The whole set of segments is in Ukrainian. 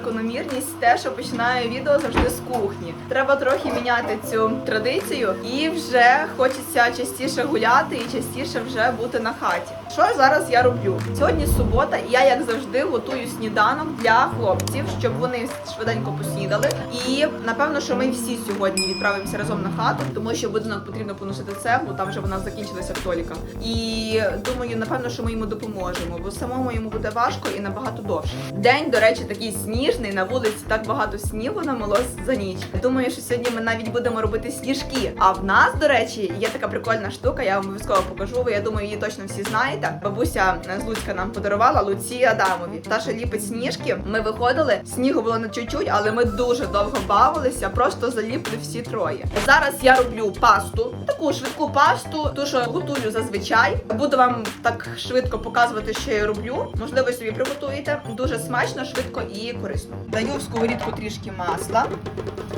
помічаю закономірність, те, що починаю відео завжди з кухні. Треба трохи міняти цю традицію, і вже хочеться частіше гуляти і частіше вже бути на хаті. Що зараз я роблю? Сьогодні субота, і я, як завжди, готую сніданок для хлопців, щоб вони швиденько поснідали. І напевно, що ми всі сьогодні відправимося разом на хату, тому що будинок потрібно поносити цеглу, там вже вона закінчилася толіка. І думаю, напевно, що ми йому допоможемо, бо самому йому буде важко і набагато довше. День, до речі, такий сніжний. На вулиці так багато снігу намело за ніч. Думаю, що сьогодні ми навіть будемо робити сніжки. А в нас, до речі, є така прикольна штука. Я вам обов'язково покажу. Я думаю, її точно всі знаєте. Бабуся з Луцька нам подарувала Луці Адамові. Та що ліпить сніжки. Ми виходили. Снігу було не чуть-чуть, але ми дуже довго бавилися. Просто заліпли всі троє. Зараз я роблю пасту, таку швидку пасту, ту, що готую зазвичай. Буду вам так швидко показувати, що я роблю. Можливо, собі приготуєте. Дуже смачно, швидко і корисно. Даю в сковорідку трішки масла.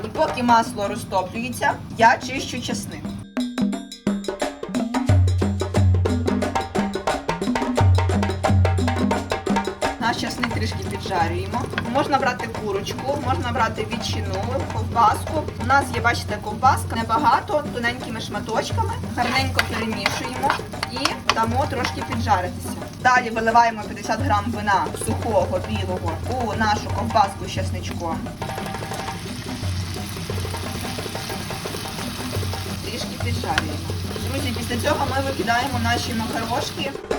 І поки масло розтоплюється, я чищу чесник. Наш часник трішки піджарюємо. Можна брати курочку, можна брати ветчину, ковбаску. У нас є, бачите, ковбаска небагато, тоненькими шматочками. Гарненько перемішуємо і дамо трошки піджаритися. Далі виливаємо 50 грам вина сухого білого у нашу ковбаску з чесничком. Трішки піджарюємо. Друзі, після цього ми викидаємо наші макарошки.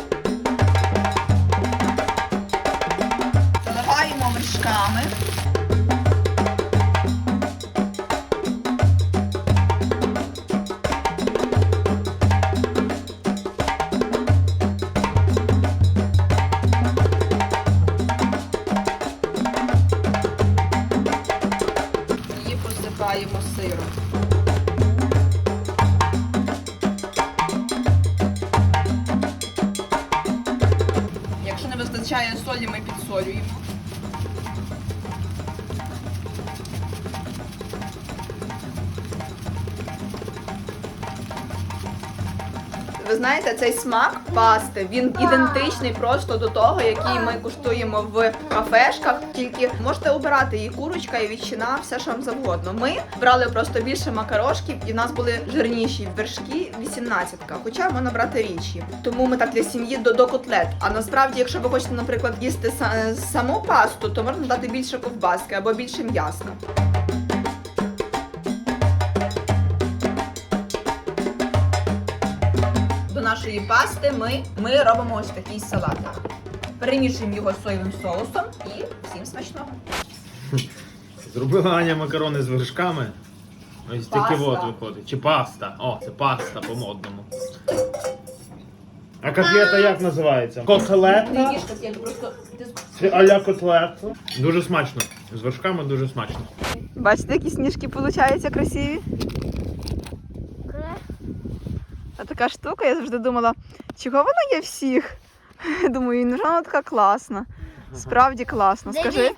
Цей смак пасти він ідентичний просто до того, який ми куштуємо в кафешках. Тільки можете обирати і курочка, і ветчина, все що вам завгодно. Ми брали просто більше макарошків, і в нас були жирніші вершки 18 хоча можна брати річі. Тому ми так для сім'ї до, до котлет. А насправді, якщо ви хочете, наприклад, їсти саму пасту, то можна дати більше ковбаски або більше м'яска. Нашої пасти ми, ми робимо ось такий салат. Перемішуємо його з соєвим соусом і всім смачного. Зробила Аня макарони з вершками. Ось такі Паста. от виходить. Чи паста. О, це паста по-модному. А котлета як називається? Котлета? їж просто ти Чи аля котлета? Дуже смачно. З вершками дуже смачно. Бачите, які сніжки получаються красиві? Така штука, я завжди думала, чого вона є всіх? Думаю, ну вона така класна. Справді класна. Скажи.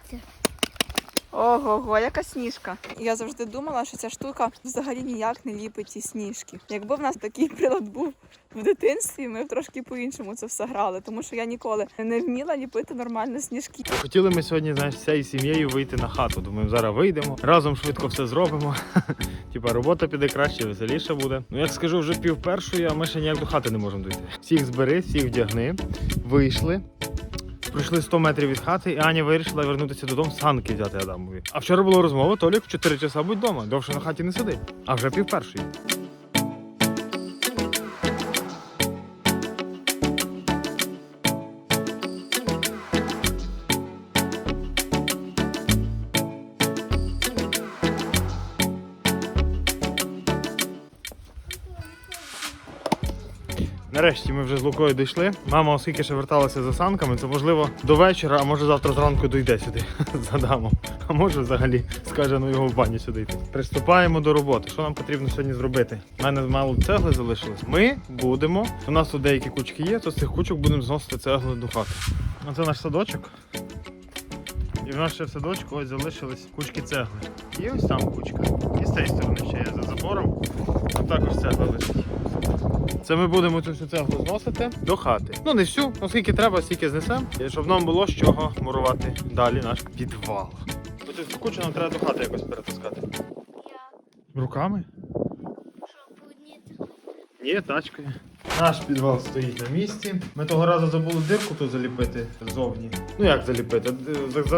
Ого, яка сніжка. Я завжди думала, що ця штука взагалі ніяк не ліпить ці сніжки. Якби в нас такий прилад був в дитинстві, ми б трошки по-іншому це все грали, тому що я ніколи не вміла ліпити нормально сніжки. Хотіли ми сьогодні, знаєш, всією сім'єю вийти на хату. Думаю, зараз вийдемо, разом швидко все зробимо. Типа робота піде краще, веселіше буде. Ну як скажу, вже пів першої, а ми ще ніяк до хати не можемо дійти. Всіх збери, всіх вдягни, вийшли. Пройшли 100 метрів від хати, і Аня вирішила вернутися додому санки взяти Адамові. А вчора була розмова, Толік в 4 часа будь вдома, довше на хаті не сиди. А вже пів першої. Нарешті ми вже з Лукою дійшли. Мама, оскільки ще верталася за санками, то можливо до вечора, а може завтра зранку дойде сюди з Адамом. А може взагалі скаже ну його в баню сюди йти. Приступаємо до роботи. Що нам потрібно сьогодні зробити? У мене мало цегли залишилось. Ми будемо. У нас тут деякі кучки є, то з цих кучок будемо зносити цегли до хати. Оце наш садочок. І в нас ще в садочку ось залишились кучки цегли. І ось там кучка. І з цієї сторони ще є за забором. Там також цегла лежить. Це ми будемо цю всю цеглу зносити до хати. Ну не всю, оскільки треба, стільки знесемо, щоб нам було з чого мурувати далі наш підвал. Оцю всю кучу нам треба до хати якось перетаскати. Руками? Ні, тачкою. Наш підвал стоїть на місці. Ми того разу забули дирку тут заліпити ззовні. Ну як заліпити?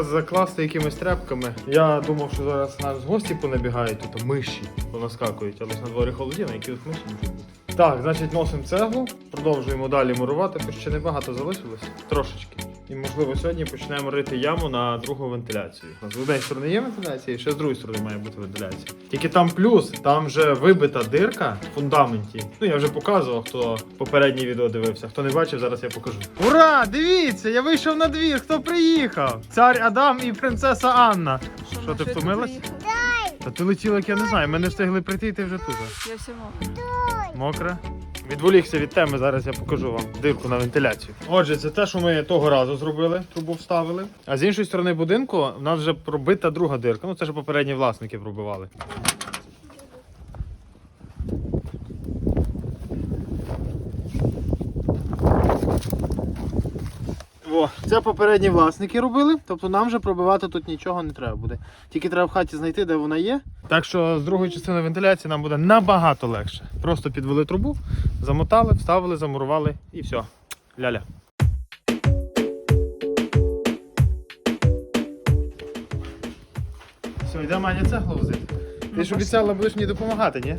Закласти якимись тряпками. Я думав, що зараз нас гості понабігають, тут миші понаскакують, але ж на дворі холодіна, які тут миші можуть бути. Так, значить, носимо цеглу, продовжуємо далі мурувати, бо ще небагато залишилось, трошечки. І можливо сьогодні почнемо рити яму на другу вентиляцію. З однієї сторони є вентиляція, і ще з другої сторони має бути вентиляція. Тільки там плюс, там вже вибита дирка в фундаменті. Ну я вже показував, хто попереднє відео дивився. Хто не бачив, зараз я покажу. Ура! Дивіться! Я вийшов на двір. Хто приїхав? Цар Адам і принцеса Анна. Що ти втомилась? Та ти летіла, як я не знаю. Ми не встигли прийти, і ти вже тут. Я все Мокре. Відволікся від теми, зараз я покажу вам дирку на вентиляцію. Отже, це те, що ми того разу зробили, трубу вставили. А з іншої сторони будинку в нас вже пробита друга дирка. Ну це ж попередні власники пробивали. О, це попередні власники робили, тобто нам вже пробивати тут нічого не треба буде. Тільки треба в хаті знайти, де вона є. Так що з другої частини вентиляції нам буде набагато легше. Просто підвели трубу, замотали, вставили, замурували і все. Ляля. Все, йде Маня цеглу возити. Ти ж обіцяла, будеш мені допомагати, ні?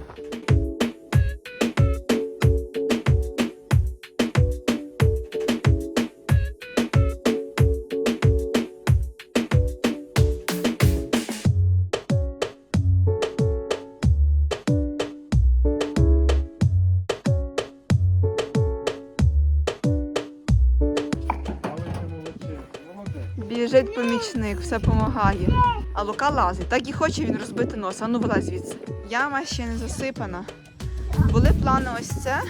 Помічник, все допомагає. А Лука лазить. Так і хоче він розбити нос. А ну вилазь звідси. Яма ще не засипана. Були плани ось це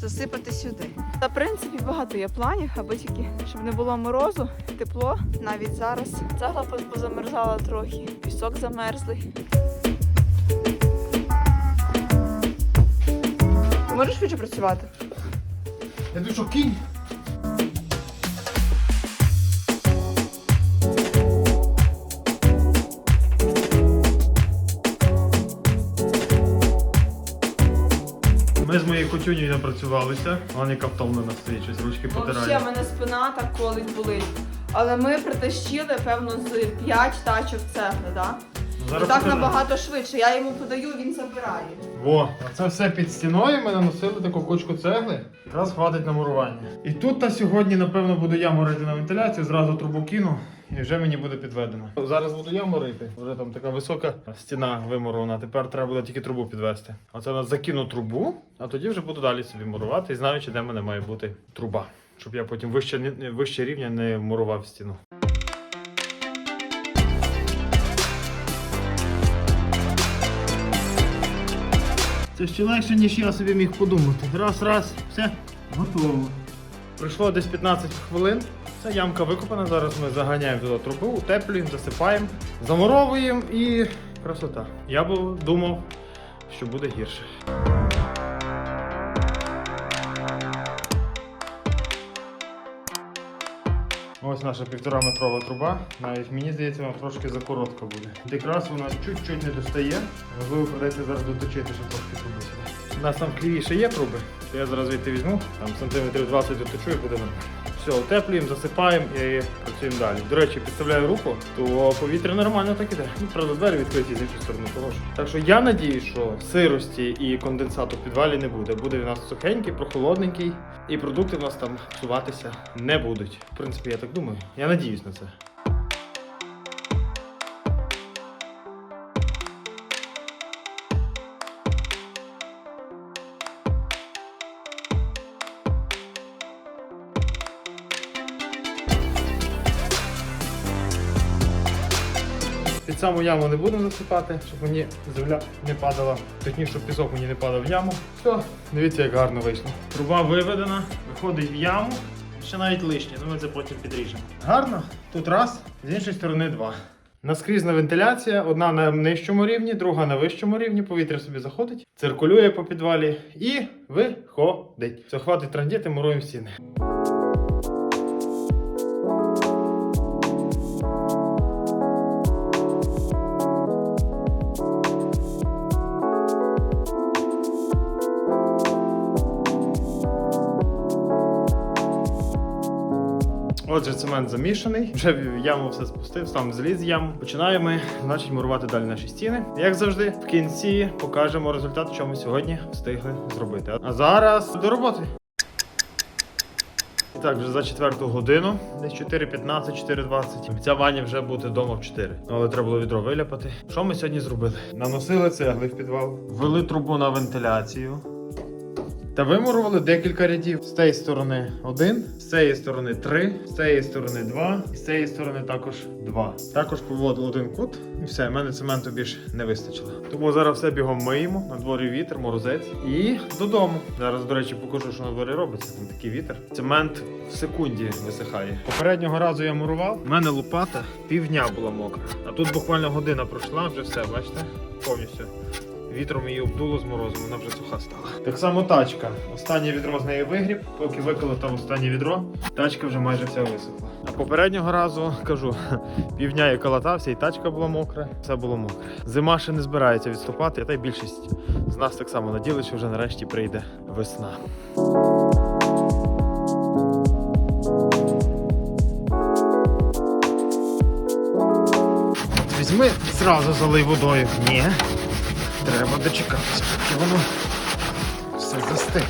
засипати сюди. Та в принципі багато є планів, аби тільки щоб не було морозу, тепло. Навіть зараз цегла поз- позамерзала трохи, пісок замерзлий. Можеш швидше працювати? Я ти що, кінь? Котюнею напрацювалися. Вона яка втомлена стоїть, щось ручки Взагалі, потирає. в мене спина так колись болить. Але ми притащили, певно, з 5 тачок цегли, так? Ну, І зараз так набагато швидше. Я йому подаю, він забирає. Во, а це все під стіною. Ми наносили таку кучку цегли. Якраз хватить на мурування. І тут та сьогодні, напевно, буду я морити на вентиляцію, зразу трубу кину. І вже мені буде підведено. Зараз буду я морити. Вже там така висока стіна вимурована. Тепер треба буде тільки трубу підвести. Оце я закину трубу, а тоді вже буду далі собі мурувати і знаючи, де в мене має бути труба. Щоб я потім вище, вище рівня не мурував стіну. Це ще легше, ніж я собі міг подумати. Раз, раз, все, готово. Пройшло десь 15 хвилин. Ця ямка викопана. Зараз ми заганяємо туди трубу, утеплюємо, засипаємо, замуровуємо і красота. Я б думав, що буде гірше. Ось наша півтора метрова труба. Навіть мені здається, вона трошки закоротка буде. Якраз вона чуть-чуть не достає. Можливо, придеться зараз доточити щоб трошки труби сюди. У нас там в кліві ще є труби. то Я зараз звідти візьму, там сантиметрів 20 доточу і буде нормально. Все, утеплюємо, засипаємо і працюємо далі. До речі, підставляю руку, то повітря нормально так іде. Ну, правда, двері відкриті з іншої сторони того ж. Так що я надію, що сирості і конденсату в підвалі не буде. Буде в нас сухенький, прохолодненький, і продукти в нас там псуватися не будуть. В принципі, я так думаю. Я надіюсь на це. Саму яму не будемо засипати, щоб мені земля не падала. Точніше, щоб пісок мені не падав в яму. Все, дивіться, як гарно вийшло. Труба виведена, виходить в яму. Ще навіть лишнє, ну ми це потім підріжемо. Гарно. Тут раз, з іншої сторони два. Наскрізна вентиляція, одна на нижчому рівні, друга на вищому рівні. Повітря собі заходить, циркулює по підвалі і виходить. Все, хватить трандіти, муруємо стіни. Отже, цемент замішаний, вже в яму все спустив, сам зліз яму. Починаємо, значить, мурувати далі наші стіни. Як завжди, в кінці покажемо результат, що ми сьогодні встигли зробити. А зараз до роботи. І так, вже за четверту годину, десь 4.15, 4.20. Обіцяв Ваня вже бути вдома в 4. Ну, Але треба було відро виляпати. Що ми сьогодні зробили? Наносили цегли в підвал, ввели трубу на вентиляцію. Та вимурували декілька рядів. З цієї сторони один, з цієї сторони три, з цієї сторони два, і з цієї сторони також два. Також поводив один кут, і все, в мене цементу більш не вистачило. Тому зараз все бігом миємо, на дворі вітер, морозець і додому. Зараз, до речі, покажу, що на дворі робиться. Там такий вітер. Цемент в секунді висихає. Попереднього разу я мурував. У мене лопата півдня була мокра. А тут буквально година пройшла, вже все, бачите? Повністю. Вітром її обдуло з морозом, вона вже суха стала. Так само тачка. Останнє відро з неї вигріб, поки виколотав останнє відро, тачка вже майже вся висохла. А попереднього разу кажу, півдня я калатався, і тачка була мокра, все було мокре. Зима ще не збирається відступати, та й більшість з нас так само наділи, що вже нарешті прийде весна. Візьми зразу залий водою. Ні. Треба дочекатися, поки воно все застигне.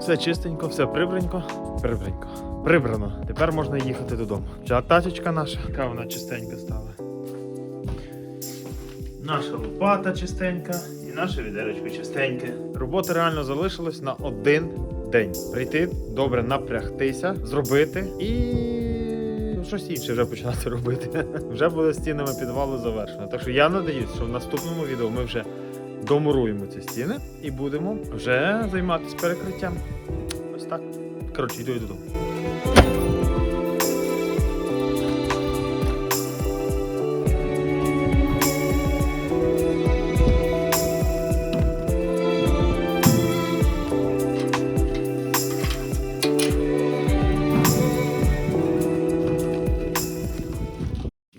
Все чистенько, все прибранько. Прибранько. Прибрано. Тепер можна їхати додому. Ця тачечка наша, яка вона чистенька стала. Наша лопата чистенька і наше відеречко чистеньке. Роботи реально залишилось на один день. Прийти, добре напрягтися, зробити і щось інше вже починати робити. Вже буде стінами підвалу завершено. Так що я надіюсь, що в наступному відео ми вже домуруємо ці стіни і будемо вже займатися перекриттям. Ось так. Коротше, йду і додому.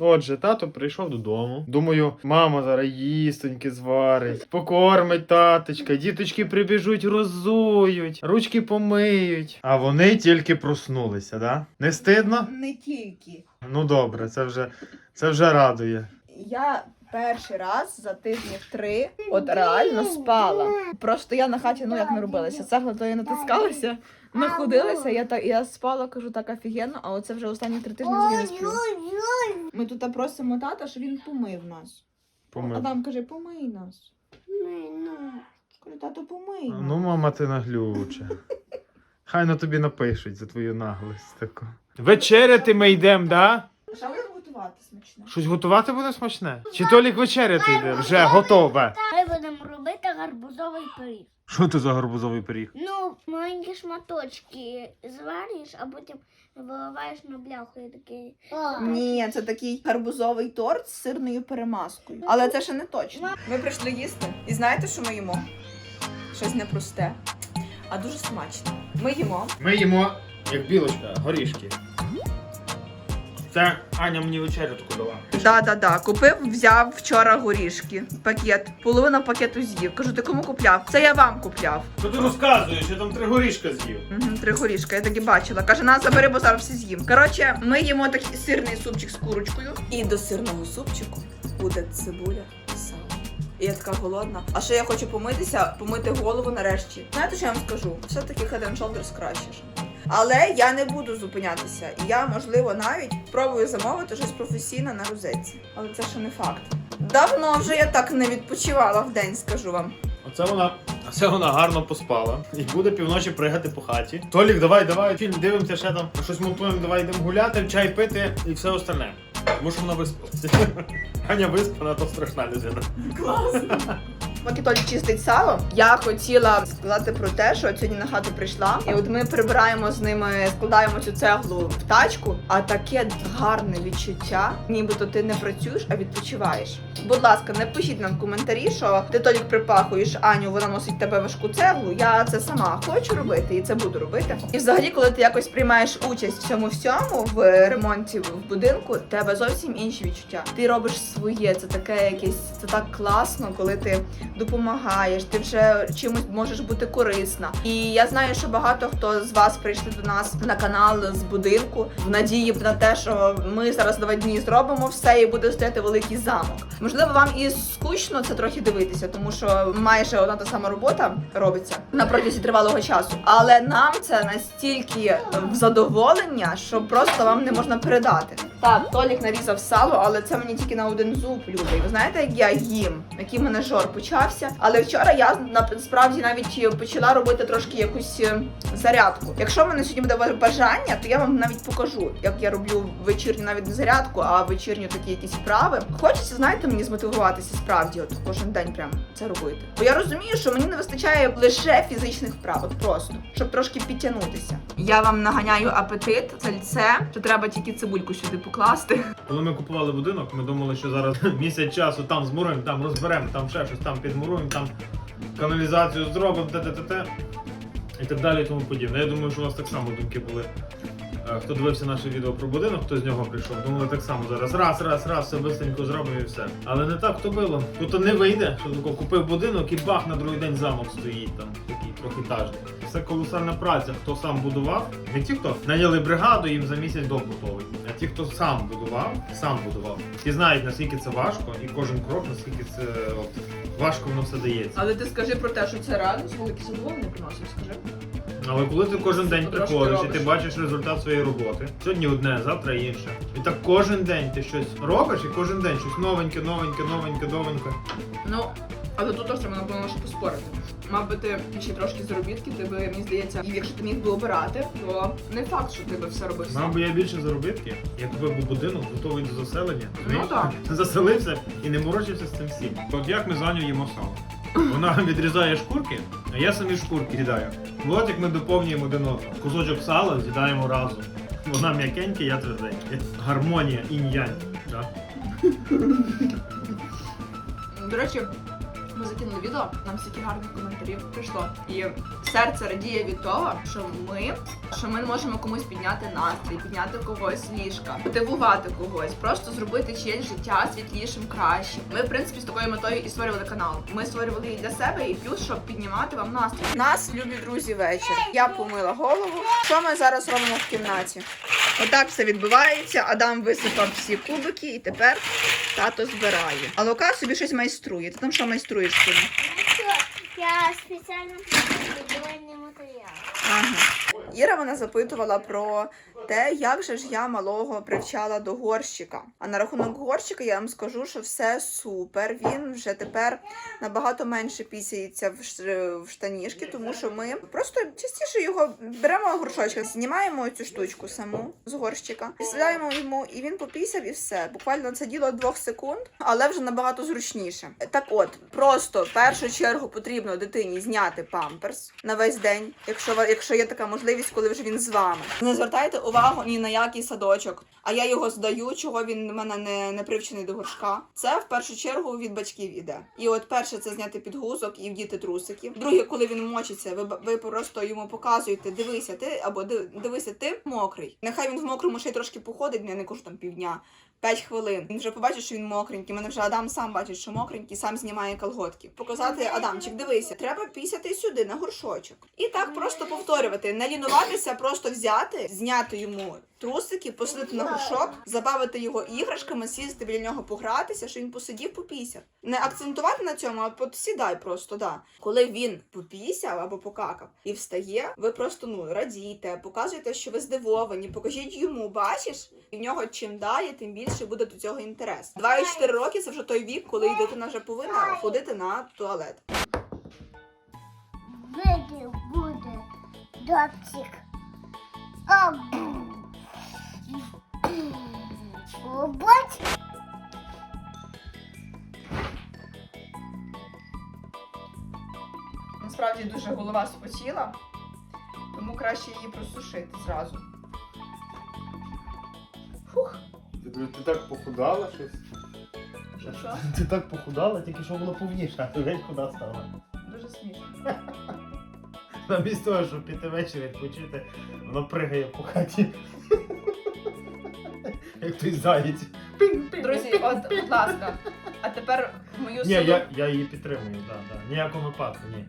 Отже, тато прийшов додому. Думаю, мама зараз їстоньки зварить, покормить таточка, діточки прибіжуть, розують, ручки помиють. А вони тільки проснулися, да? Не стидно? Не тільки. Ну добре, це вже, це вже радує. Я перший раз за тижнів три от реально спала. Просто я на хаті ну як не робилася. Цегла то я натискалася, находилася, я так я спала, кажу так офігенно, а оце вже останні три тижні не сплю. Ми тут просимо тата, щоб він помив нас. Помив. Адам каже, помий нас. Каже, тато, помий. нас. Ну, мама, ти наглюча. Хай на тобі напишуть за твою наглость таку. Вечеряти ми йдемо, да? Що будемо готувати смачне? Щось готувати буде смачне? Чи Толік вечеряти йде? Вже готове. Ми будемо робити гарбузовий пиріг. Що це за гарбузовий пиріг? Ну, маленькі шматочки звариш, а потім виливаєш на бляху і такий. Ні, це такий гарбузовий торт з сирною перемазкою. Але це ще не точно. Ми прийшли їсти. І знаєте, що ми їмо? Щось непросте, а дуже смачно. Ми їмо. Ми їмо, як білочка, горішки. Це Аня мені вечерю таку дала. Да, да, да. Купив, взяв вчора горішки. Пакет. Половина пакету з'їв. Кажу, ти кому купляв? Це я вам купляв. Що ти розказуєш? Я там три горішка з'їв. Угу, три горішка, я так і бачила. Каже, на забери, бо зараз всі з'їм. Коротше, ми їмо такий сирний супчик з курочкою. І до сирного супчику буде цибуля і. Я така голодна. А ще я хочу помитися, помити голову нарешті. Знаєте, що я вам скажу? Все-таки Head and Shoulders краще. Але я не буду зупинятися. І я, можливо, навіть спробую замовити щось професійне на розетці. Але це ще не факт. Давно вже я так не відпочивала в день, скажу вам. Оце вона. Це вона гарно поспала і буде півночі пригати по хаті. Толік, давай, давай, фільм дивимося, ще там щось монтуємо, давай йдемо гуляти, чай пити і все остальне. Тому що вона виспалася. Аня виспана, то страшна людина. Класно. Поки Толік чистить сало, я хотіла сказати про те, що сьогодні на хату прийшла, і от ми прибираємо з ними, складаємо цю цеглу в тачку, а таке гарне відчуття, нібито ти не працюєш, а відпочиваєш. Будь ласка, не пишіть нам в коментарі, що ти Толік припахуєш Аню, вона носить тебе важку цеглу. Я це сама хочу робити і це буду робити. І взагалі, коли ти якось приймаєш участь в цьому всьому в ремонті в будинку, тебе зовсім інші відчуття. Ти робиш своє, це таке якесь, це так класно, коли ти допомагаєш, ти вже чимось можеш бути корисна. І я знаю, що багато хто з вас прийшли до нас на канал з будинку в надії на те, що ми зараз два дні зробимо все і буде стояти великий замок. Можливо, вам і скучно це трохи дивитися, тому що майже одна та сама робота робиться на протязі тривалого часу. Але нам це настільки в задоволення, що просто вам не можна передати. Так, Толік нарізав сало, але це мені тільки на один зуб люди. Ви знаєте, як я їм, який мене жор почався. Але вчора я насправді навіть почала робити трошки якусь е, зарядку. Якщо в мене сьогодні буде бажання, то я вам навіть покажу, як я роблю вечірню навіть не зарядку, а вечірню такі якісь вправи. Хочеться, знаєте, мені змотивуватися справді, от кожен день прям це робити. Бо я розумію, що мені не вистачає лише фізичних вправ, от просто щоб трошки підтягнутися. Я вам наганяю апетит, сальце, то треба тільки цибульку сюди покласти. Коли ми купували будинок, ми думали, що зараз місяць часу там змуруємо, там розберемо, там ще щось, там підмуруємо, там каналізацію зробимо, те-те-те-те. І так далі і тому подібне. Я думаю, що у вас так само думки були. Е, Хто дивився наше відео про будинок, хто з нього прийшов, думали так само зараз. Раз, раз, раз, все бистренько зробимо і все. Але не так то було. Тут не вийде, що тако купив будинок і бах на другий день замок стоїть там, такий трьохетажний. Це колосальна праця. Хто сам будував, не ті, хто наняли бригаду, їм за місяць дом готовий. А ті, хто сам будував, сам будував, ті знають наскільки це важко, і кожен крок, наскільки це от, важко воно все дається. Але ти скажи про те, що це реально велике задоволення приносить, скажи. Але коли ти кожен день приходиш і ти бачиш результат своєї роботи, сьогодні одне, завтра інше. І так кожен день ти щось робиш, і кожен день щось новеньке, новеньке, новеньке, новеньке. Ну, але тут теж треба напевно ще поспорити. Мав би ти ще трошки заробітки, ти би, мені здається, і якщо ти міг би обирати, то не факт, що ти би все робив. Мав би я більше заробітки, я купив би будинок, готовий до заселення. Ну так. Заселився і не морочився з цим всім. От як ми з Аню їмо сало. Вона відрізає шкурки, а я самі шкурки з'їдаю. От як ми доповнюємо один одного. Кусочок сала з'їдаємо разом. Вона м'якенька, я тверденька. Гармонія інь-янь. Да? До речі, ми закинули відео, нам стільки гарних коментарів прийшло. І серце радіє від того, що ми, що ми можемо комусь підняти настрій, підняти когось ліжка, мотивувати когось, просто зробити чиєсь життя світлішим, кращим. Ми, в принципі, з такою метою і створювали канал. Ми створювали її для себе і плюс, щоб піднімати вам настрій. Нас, любі друзі, вечір. Я помила голову. Що ми зараз робимо в кімнаті? Отак все відбувається. Адам висипав всі кубики, і тепер тато збирає. А Лука собі щось майструє. Ти там що майструєш собі? Я спеціально будівельний матеріал. Іра вона запитувала про те, як же ж я малого привчала до горщика. А на рахунок горщика я вам скажу, що все супер. Він вже тепер набагато менше пісяється в, ш... в штанішки, тому що ми просто частіше його беремо горшочок, знімаємо цю штучку саму з горщика, сідаємо йому, і він попісяв, і все. Буквально це діло двох секунд, але вже набагато зручніше. Так от, просто в першу чергу потрібно дитині зняти памперс на весь день, якщо якщо є така можливість, коли вже він з вами. Не звертайте увагу ні на який садочок. А я його здаю, чого він в мене не, не привчений до горшка. Це в першу чергу від батьків іде. І от перше це зняти підгузок і вдіти трусики. Друге, коли він мочиться, ви, ви просто йому показуєте, дивися, ти або дивися, ти мокрий. Нехай він в мокрому ще й трошки походить, я не кажу там півдня. 5 хвилин. Він вже побачив, що він мокренький. Мене вже Адам сам бачить, що мокренький, сам знімає колготки. Показати Адамчик, дивися, треба пісяти сюди на горшочок. І так просто повторювати, не лінуватися, просто взяти, зняти йому трусики, посадити на горшок, забавити його іграшками, сісти біля нього, погратися, що він посидів, попісяв. Не акцентувати на цьому, а от сідай просто, да. Коли він попісяв або покакав і встає, ви просто ну радійте, показуєте, що ви здивовані, покажіть йому, бачиш, і в нього чим далі, тим більше буде до цього інтерес. 2-4 роки це вже той вік, коли дитина вже повинна ходити на туалет. Вийде буде дочик. О, насправді дуже голова спотіла, тому краще її просушити зразу. Фух, Ти, ти так похудала щось? що що? Ти так похудала, тільки що була повніша, а ти геть куди стала. Дуже смішно. Замість того, щоб піти ввечері відпочити, воно пригає по хаті. Як той заєць. Друзі, от, будь ласка, а тепер в мою Ні, силу. я, я її підтримую, так, да, так. Да. Ніякому випадку, ні.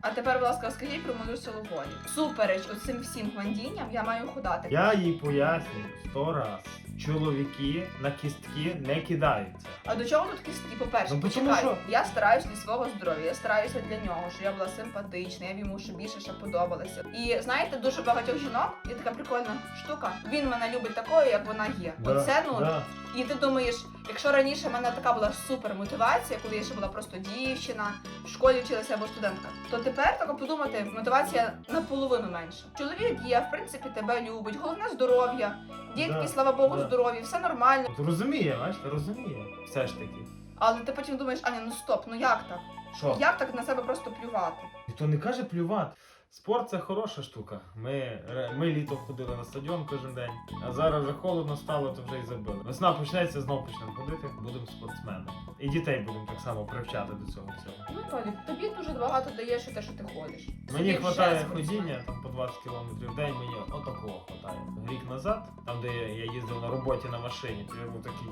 А тепер, будь ласка, скажіть про мою силу волі. Супереч оцим всім гвандінням я маю ходати. Я їй пояснюю сто раз. Чоловіки на кістки не кидаються. А до чого тут кістки? По-перше, Ну, почекай, що- я стараюсь для свого здоров'я, я стараюся для нього, щоб я була симпатична, я б йому ще більше ще подобалася. І знаєте, дуже багатьох жінок є така прикольна штука. Він мене любить такою, як вона є. Оце ну да. і ти думаєш, якщо раніше в мене така була супер мотивація, коли я ще була просто дівчина, в школі вчилася або студентка, то тепер так подумати, мотивація наполовину менша. Чоловік є, в принципі, тебе любить, головне здоров'я, дітки, Да, слава Богу, да. здорові, все нормально. От Розуміє, бачите, розуміє. Все ж таки. Але ти потім думаєш, Аня, ну стоп, ну як так? Що? Як так на себе просто плювати? Ніхто не каже плювати. Спорт це хороша штука. Ми, ре- ми літом ходили на стадіон кожен день, а зараз вже холодно стало, то вже і забили. Весна почнеться, знов почнемо ходити, будемо спортсменами. І дітей будемо так само привчати до цього всього. Ну, Толік, тобі дуже багато дає, що те, що ти ходиш. Мені вистачає ходіння там по 20 км в день, мені отакого вистачає. Рік назад, там де я їздив на роботі на машині, то я був такий.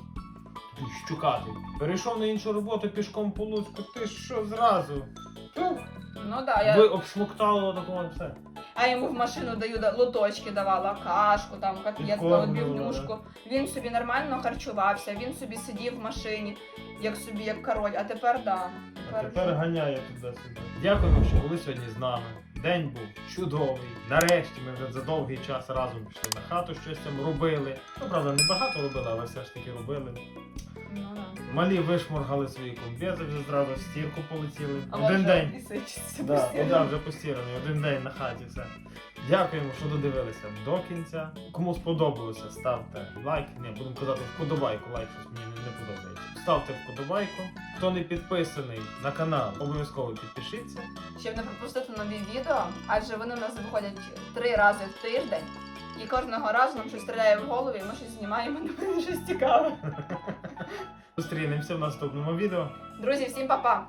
Щукатий. Перейшов на іншу роботу пішком по Луцьку, ти що зразу? Тух, Ну да, я... ви обсмоктало такого все. а йому в машину даю да- лоточки давала, кашку, там, котлетку, Підкормлювала. Він собі нормально харчувався, він собі сидів в машині, як собі, як король. А тепер да. А тепер ганяє туди-сюди. Дякуємо, що були сьогодні з нами. День був чудовий. Нарешті ми вже за довгий час разом пішли на хату, щось там робили. Ну, правда, не багато робили, але все ж таки робили. Ну, да. Малі вишморгали свої комбези, вже зразу в стірку полетіли. А Один день. і сичиться Да, вже постіраний, один день на хаті все. Дякуємо, що додивилися до кінця. Кому сподобалося, ставте лайк. Не, будемо казати вподобайку, лайк щось мені не, подобається. Ставте вподобайку. Хто не підписаний на канал, обов'язково підпишіться. Щоб не пропустити нові відео, адже вони у нас виходять три рази в тиждень. І кожного разу нам щось стріляє в голові, і ми щось знімаємо, напевно, щось цікаве. Зустрінемося в наступному відео. Друзі, всім па-па!